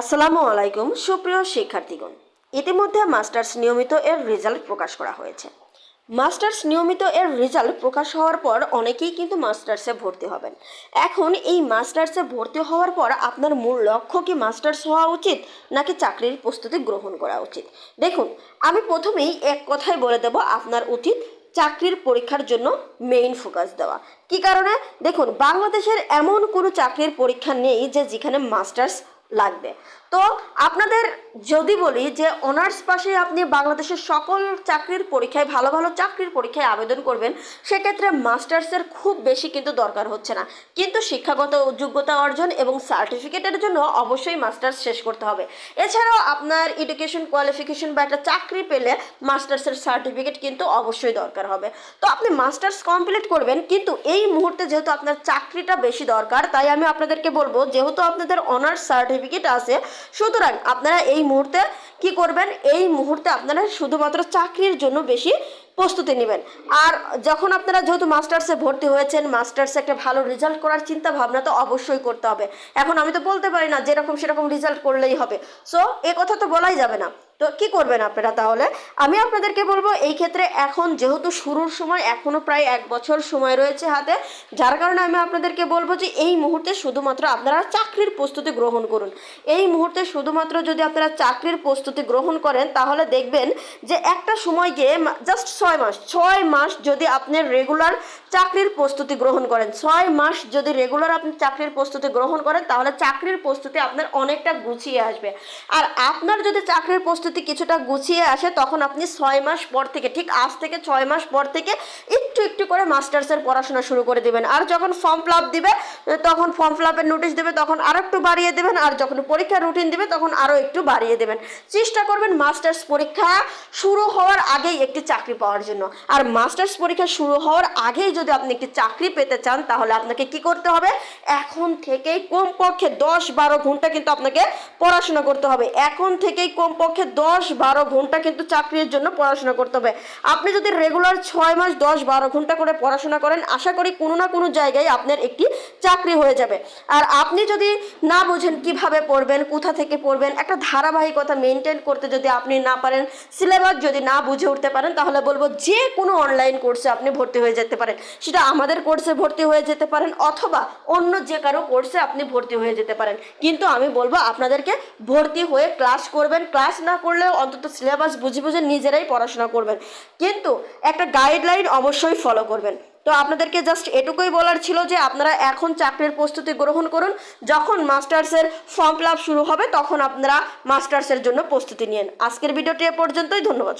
আসসালামু আলাইকুম, সুপ্রিয় শিক্ষার্থীগণ। ইতিমধ্যে মাস্টার্স নিয়মিত এর রেজাল্ট প্রকাশ করা হয়েছে। মাস্টার্স নিয়মিত এর রেজাল্ট প্রকাশ হওয়ার পর অনেকেই কিন্তু মাস্টার্সে ভর্তি হবেন। এখন এই মাস্টার্সে ভর্তি হওয়ার পর আপনার মূল লক্ষ্য কি মাস্টার্স হওয়া উচিত, নাকি চাকরির প্রস্তুতি গ্রহণ করা উচিত? দেখুন, আমি প্রথমেই এক কথাই বলে দেব আপনার উচিত চাকরির পরীক্ষার জন্য মেইন ফোকাস দেওয়া। কি কারণে? দেখুন, বাংলাদেশের এমন কোনো চাকরির পরীক্ষা নেই যে যেখানে মাস্টার্স লাগবে। তো আপনাদের যদি বলি যে অনার্স পাশে আপনি বাংলাদেশের সকল চাকরির পরীক্ষায়, ভালো ভালো চাকরির পরীক্ষায় আবেদন করবেন, সেক্ষেত্রে মাস্টার্সের খুব বেশি কিন্তু দরকার হচ্ছে না। কিন্তু শিক্ষাগত যোগ্যতা অর্জন এবং সার্টিফিকেটের জন্য অবশ্যই মাস্টার্স শেষ করতে হবে। এছাড়াও আপনার এডুকেশন কোয়ালিফিকেশন বা একটা চাকরি পেলে মাস্টার্সের সার্টিফিকেট কিন্তু অবশ্যই দরকার হবে। তো আপনি মাস্টার্স কমপ্লিট করবেন, কিন্তু এই মুহূর্তে যেহেতু আপনার চাকরিটা বেশি দরকার, তাই আমি আপনাদেরকে বলব, যেহেতু আপনাদের অনার্স সার্টিফিকেট আছে সুতরাং আপনারা এই মুহূর্তে কি করবেন? এই মুহূর্তে আপনারা শুধুমাত্র চাকরির জন্য বেশি প্রস্তুতি নেবেন। আর যখন আপনারা যেহেতু মাস্টার্সে ভর্তি হয়েছেন, মাস্টার্সে একটা ভালো রেজাল্ট করার চিন্তা ভাবনা তো অবশ্যই করতে হবে। এখন আমি তো বলতে পারি না, যেরকম সেরকম রেজাল্ট করলেই হবে। সো, এ কথা তো বলাই যাবে না। তো কি করবেন আপনারা তাহলে? আমি আপনাদেরকে বলব, এই ক্ষেত্রে এখন যেহেতু শুরুর সময়, এখনও প্রায় এক বছর সময় রয়েছে হাতে, যার কারণে আমি আপনাদেরকে বলব যে এই মুহূর্তে শুধুমাত্র আপনারা চাকরির প্রস্তুতি গ্রহণ করুন। এই মুহূর্তে শুধুমাত্র যদি আপনারা চাকরির প্রস্তুতি গ্রহণ করেন, তাহলে দেখবেন যে একটা সময় গিয়ে জাস্ট ছয় মাস ছয় মাস যদি আপনি রেগুলার চাকরির প্রস্তুতি গ্রহণ করেন, ছয় মাস যদি রেগুলার আপনি চাকরির প্রস্তুতি গ্রহণ করেন, তাহলে চাকরির প্রস্তুতি আপনার অনেকটা গুছিয়ে আসবে। আর আপনার যদি চাকরির প্রস্তুতি কিছুটা গুছিয়ে আসে, তখন আপনি ছয় মাস পর থেকে, ঠিক আজ থেকে ছয় মাস পর থেকে, একটু একটু একটু করে মাস্টার্সের পড়াশোনা শুরু করে দেবেন। আর যখন ফর্ম ফিল আপ দিবে, তখন ফর্ম ফিল আপের নোটিশ দেবে, তখন আরও একটু বাড়িয়ে দেবেন, আর যখন পরীক্ষার রুটিন দিবে, তখন আরও একটু বাড়িয়ে দেবেন। চেষ্টা করবেন মাস্টার্স পরীক্ষা শুরু হওয়ার আগেই একটি চাকরি পাওয়ার জন্য। আর মাস্টার্স পরীক্ষা শুরু হওয়ার আগেই যদি আপনি একটি চাকরি পেতে চান, তাহলে আপনাকে কি করতে হবে? এখন থেকেই কমপক্ষে দশ বারো ঘণ্টা কিন্তু আপনাকে পড়াশোনা করতে হবে। এখন থেকেই কমপক্ষে দশ বারো ঘণ্টা কিন্তু চাকরির জন্য পড়াশোনা করতে হবে। আপনি যদি রেগুলার ছয় মাস দশ বারো ঘণ্টা করে পড়াশোনা করেন, আশা করি কোনো না কোনো জায়গায় আপনার একটি চাকরি হয়ে যাবে। আর আপনি যদি না বোঝেন কীভাবে পড়বেন, কোথা থেকে পড়বেন, একটা ধারাবাহিকতা মেনটেন করতে যদি আপনি না পারেন, সিলেবাস যদি না বুঝে উঠতে পারেন, তাহলে বলব যে কোনো অনলাইন কোর্সে আপনি ভর্তি হয়ে যেতে পারেন। সেটা আমাদের কোর্সে ভর্তি হয়ে যেতে পারেন, অথবা অন্য যে কারও কোর্সে আপনি ভর্তি হয়ে যেতে পারেন। কিন্তু আমি বলব আপনাদেরকে ভর্তি হয়ে ক্লাস করবেন, ক্লাস না করলেও অন্তত সিলেবাস বুঝে বুঝে নিজেরাই পড়াশোনা করবেন। কিন্তু একটা গাইডলাইন অবশ্যই ফলো করবেন। তো আপনাদেরকে জাস্ট এটুকুই বলার ছিল যে আপনারা এখন চাকরির প্রস্তুতি গ্রহণ করুন। যখন মাস্টার্সের ফর্ম ফিল শুরু হবে, তখন আপনারা মাস্টার্সের জন্য প্রস্তুতি নিন। আজকের ভিডিওটি এ পর্যন্তই, ধন্যবাদ